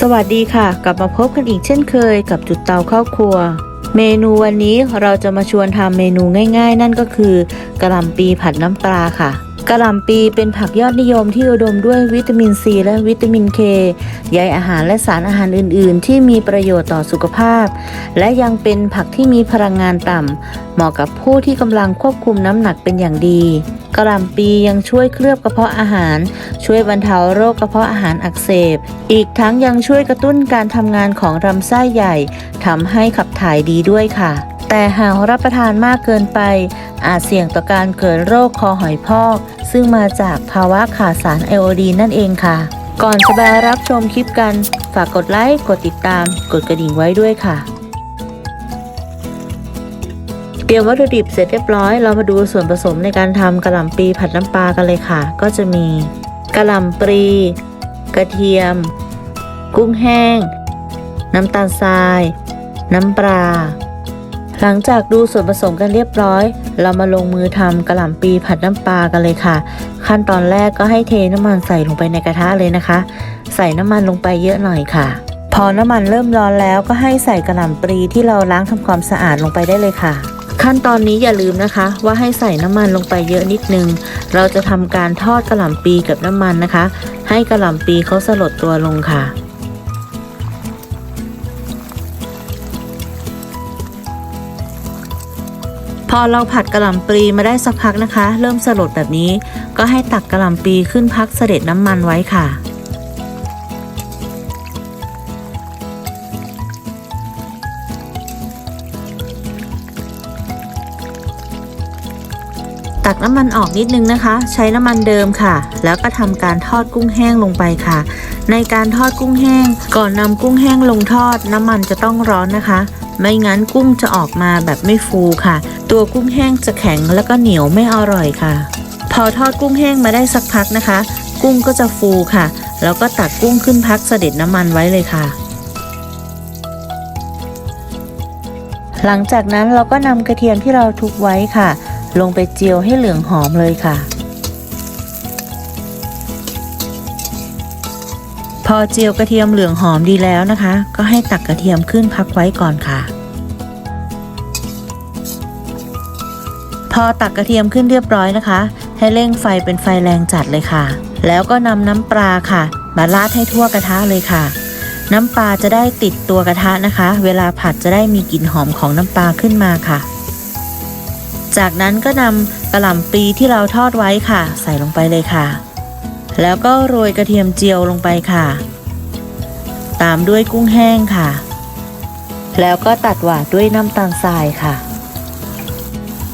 สวัสดีค่ะ กลับมาพบกันอีกเช่นเคยกับจุดเตาเข้าครัว เมนูวันนี้เราจะมาชวนทำเมนูง่าย ๆ นั่นก็คือกะหล่ำปีผัดน้ำปลาค่ะ กะหล่ำปีเป็นผักยอดนิยมที่อุดมด้วยวิตามินซีและวิตามินเคใยอาหารและสารอาหารอื่น ๆ ที่มีประโยชน์ต่อสุขภาพ และยังเป็นผักที่มีพลังงานต่ำ เหมาะกับผู้ที่กำลังควบคุมน้ำหนักเป็นอย่างดีกะหล่ำปียังช่วยเคลือบกระเพาะอาหาร ช่วยบรรเทาโรคกระเพาะอาหารอักเสบ อีกทั้งยังช่วยกระตุ้นการทำงานของลำไส้ใหญ่ทำให้ขับถ่ายดีด้วยค่ะ แต่หากรับประทานมากเกินไป อาจเสี่ยงต่อการเกิดโรคคอหอยพอก ซึ่งมาจากภาวะขาดสารไอโอดีนนั่นเองค่ะ ก่อนจะไปรับชมคลิปกัน ฝากกดไลค์กดติดตาม กดกระดิ่งไว้ด้วยค่ะ เตรียมวัตถุดิบเสร็จเรียบร้อย เรามาดูส่วนผสมในการทำกะหล่ำปลีผัดน้ำปลากันเลยค่ะ ก็จะมีกะหล่ำปลีกระเทียม กุ้งแห้ง น้ำตาลทราย น้ำปลา หลังจากดูส่วนผสมกันเรียบร้อย เรามาลงมือทำกระหล่ำปีผัดน้ำปลากันเลยค่ะ ขั้นตอนแรกก็ให้เทน้ำมันใส่ลงไปในกระทะเลยนะคะ ใส่น้ำมันลงไปเยอะหน่อยค่ะ พอน้ำมันเริ่มร้อนแล้วก็ให้ใส่กระหล่ำปลีที่เราล้างทำความสะอาดลงไปได้เลยค่ะ ขั้นตอนนี้อย่าลืมนะคะ ว่าให้ใส่น้ำมันลงไปเยอะนิดนึง เราจะทำการทอดกระหล่ำปีกับน้ำมันนะคะ ให้กระหล่ำปีเขาสลดตัวลงค่ะ พอเราผัดกระหล่ำปลีมาได้สักพักนะคะ เริ่มสลดแบบนี้ ก็ให้ตักกระหล่ำปลีขึ้นพักเสด็จน้ำมันไว้ค่ะ ตักน้ำมันออกนิดนึงนะคะ ใช้น้ำมันเดิมค่ะ แล้วก็ทำการทอดกุ้งแห้งลงไปค่ะ ในการทอดกุ้งแห้ง ก่อนนำกุ้งแห้งลงทอด น้ำมันจะต้องร้อนนะคะ ไม่งั้นกุ้งจะออกมาแบบไม่ฟูค่ะ ตัวกุ้งแห้งจะแข็งแล้วก็เหนียวไม่อร่อยค่ะ พอทอดกุ้งแห้งมาได้สักพักนะคะ กุ้งก็จะฟูค่ะ แล้วก็ตักกุ้งขึ้นพักเสด็จน้ำมันไว้เลยค่ะ หลังจากนั้นเราก็นำกระเทียมที่เราทุบไว้ค่ะ ลงไปเจียวให้เหลืองหอมเลยค่ะ พอเจียวกระเทียมเหลืองหอมดีแล้วนะคะ ก็ให้ตักกระเทียมขึ้นพักไว้ก่อนค่ะ พอตักกระเทียมขึ้นเรียบร้อยนะคะ ให้เร่งไฟเป็นไฟแรงจัดเลยค่ะ แล้วก็นำน้ำปลาค่ะ มาราดให้ทั่วกระทะเลยค่ะ น้ำปลาจะได้ติดตัวกระทะนะคะ เวลาผัดจะได้มีกลิ่นหอมของน้ำปลาขึ้นมาค่ะจากนั้นก็นำกระหล่ำปลีที่เราทอดไว้ค่ะ ใส่ลงไปเลยค่ะ แล้วก็โรยกระเทียมเจียวลงไปค่ะ ตามด้วยกุ้งแห้งค่ะ แล้วก็ตัดหวานด้วยน้ำตาลทรายค่ะ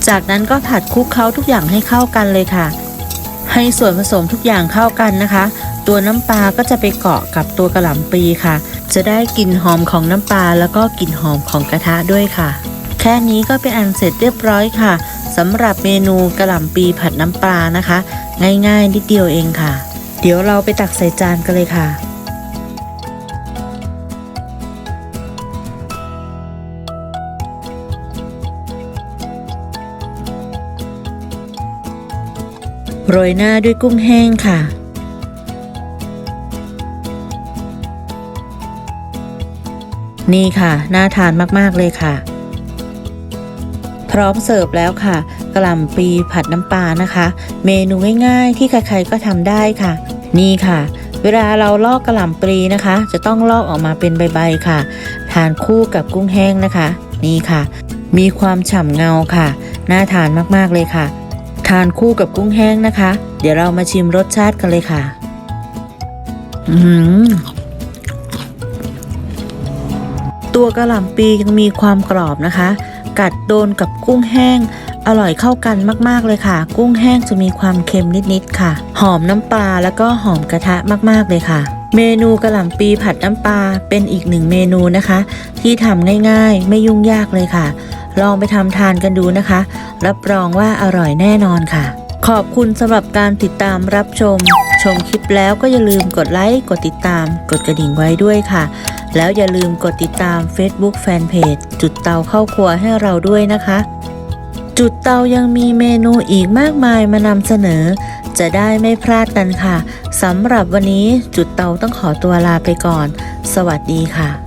จากนั้นก็ผัดคลุกเคล้าทุกอย่างให้เข้ากันเลยค่ะ ให้ส่วนผสมทุกอย่างเข้ากันนะคะ ตัวน้ำปลาก็จะไปเกาะกับตัวกระหล่ำปีค่ะ จะได้กลิ่นหอมของน้ำปลาแล้วก็กลิ่นหอมของกระทะด้วยค่ะ แค่นี้ก็เป็นอันเสร็จเรียบร้อยค่ะสำหรับเมนูกระหล่ำปีผัดน้ำปลานะคะ ง่ายๆนิดเดียวเองค่ะ เดี๋ยวเราไปตักใส่จานกันเลยค่ะ โรยหน้าด้วยกุ้งแห้งค่ะนี่ค่ะ น่าทานมาก ๆ เลยค่ะ พร้อมเสิร์ฟแล้วค่ะกะหล่ำปลีผัดน้ำปลานะคะ เมนูง่ายๆ ที่ใครๆก็ทำได้ค่ะ นี่ค่ะ เวลาเราลอกกระหล่ำปลีนะคะ จะต้องลอกออกมาเป็นใบๆค่ะ ทานคู่กับกุ้งแห้งนะคะ นี่ค่ะ มีความฉ่ำเงาค่ะ น่าทานมากๆเลยค่ะ ทานคู่กับกุ้งแห้งนะคะ เดี๋ยวเรามาชิมรสชาติกันเลยค่ะ อืมตัวกระหล่ำปียังมีความกรอบนะคะ กัดโดนกับกุ้งแห้ง อร่อยเข้ากันมากๆเลยค่ะ กุ้งแห้งจะมีความเค็มนิดๆค่ะ หอมน้ำปลาแล้วก็หอมกระทะมากๆเลยค่ะ เมนูกระหล่ำปีผัดน้ำปลาเป็นอีกหนึ่งเมนูนะคะ ที่ทำง่ายๆ ไม่ยุ่งยากเลยค่ะ ลองไปทำทานกันดูนะคะ รับรองว่าอร่อยแน่นอนค่ะขอบคุณสำหรับการติดตามรับชม ชมคลิปแล้วก็อย่าลืมกดไลค์ กดติดตาม กดกระดิ่งไว้ด้วยค่ะ แล้วอย่าลืมกดติดตาม Facebook Fanpage จุดเตาเข้าครัวให้เราด้วยนะคะ จุดเตายังมีเมนูอีกมากมายมานำเสนอ จะได้ไม่พลาดกันค่ะสำหรับวันนี้จุดเตาต้องขอตัวลาไปก่อน สวัสดีค่ะ